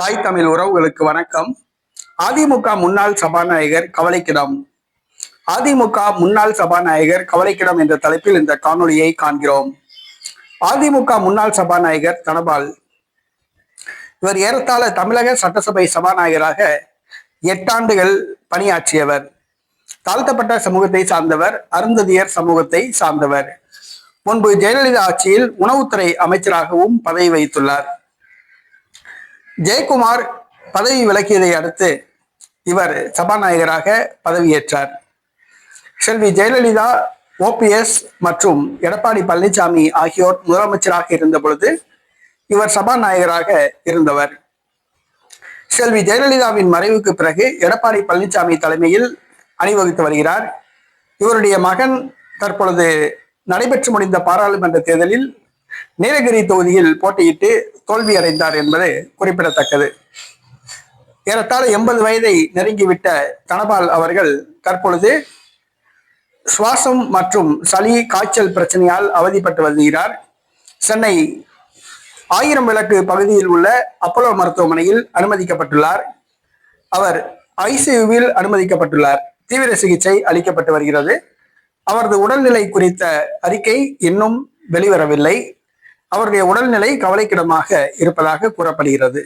தாய் தமிழ் உறவுகளுக்கு வணக்கம். அதிமுக முன்னாள் சபாநாயகர் கவலைக்கிடம். அதிமுக முன்னாள் சபாநாயகர் கவலைக்கிடம் என்ற தலைப்பில் இந்த காணொளியை காண்கிறோம். அதிமுக முன்னாள் சபாநாயகர் தனபால். இவர் ஏறத்தாழ தமிழக சட்டசபை சபாநாயகராக எட்டாண்டுகள் பணியாற்றியவர். தாழ்த்தப்பட்ட சமூகத்தை சார்ந்தவர் அருந்ததியர் சமூகத்தை சார்ந்தவர். முன்பு ஜெயலலிதா ஆட்சியில் உணவுத்துறை அமைச்சராகவும் பதவி வகித்துள்ளார். ஜெயக்குமார் பதவி விலக்கியதை அடுத்து இவர் சபாநாயகராக பதவியேற்றார். செல்வி ஜெயலலிதா ஓபிஎஸ் மற்றும் எடப்பாடி பழனிசாமி ஆகியோர் முதலமைச்சராக இருந்த பொழுது இவர் சபாநாயகராக இருந்தவர். செல்வி ஜெயலலிதாவின் மறைவுக்கு பிறகு எடப்பாடி பழனிசாமி தலைமையில் அணிவகுத்து வருகிறார். இவருடைய மகன் தற்பொழுது நடைபெற்று முடிந்த பாராளுமன்ற தேர்தலில் நீலகிரி தொகுதியில் போட்டியிட்டு தோல்வி அடைந்தார் என்பது குறிப்பிடத்தக்கது. ஏறத்தாழ எண்பது வயதை நெருங்கிவிட்ட தனபால் அவர்கள் தற்பொழுது சுவாசம் மற்றும் சளி காய்ச்சல் பிரச்சனையால் அவதிப்பட்டு வருகிறார். சென்னை ஆயிரம் விளக்கு பகுதியில் உள்ள அப்போலோ மருத்துவமனையில் அனுமதிக்கப்பட்டுள்ளார். அவர் ஐசியூவில் அனுமதிக்கப்பட்டுள்ளார். தீவிர சிகிச்சை அளிக்கப்பட்டு வருகிறது. அவரது உடல்நிலை குறித்த அறிக்கை இன்னும் வெளிவரவில்லை. அவருடைய உடல்நிலை கவலைக்கிடமாக இருப்பதாக கூறப்படுகிறது.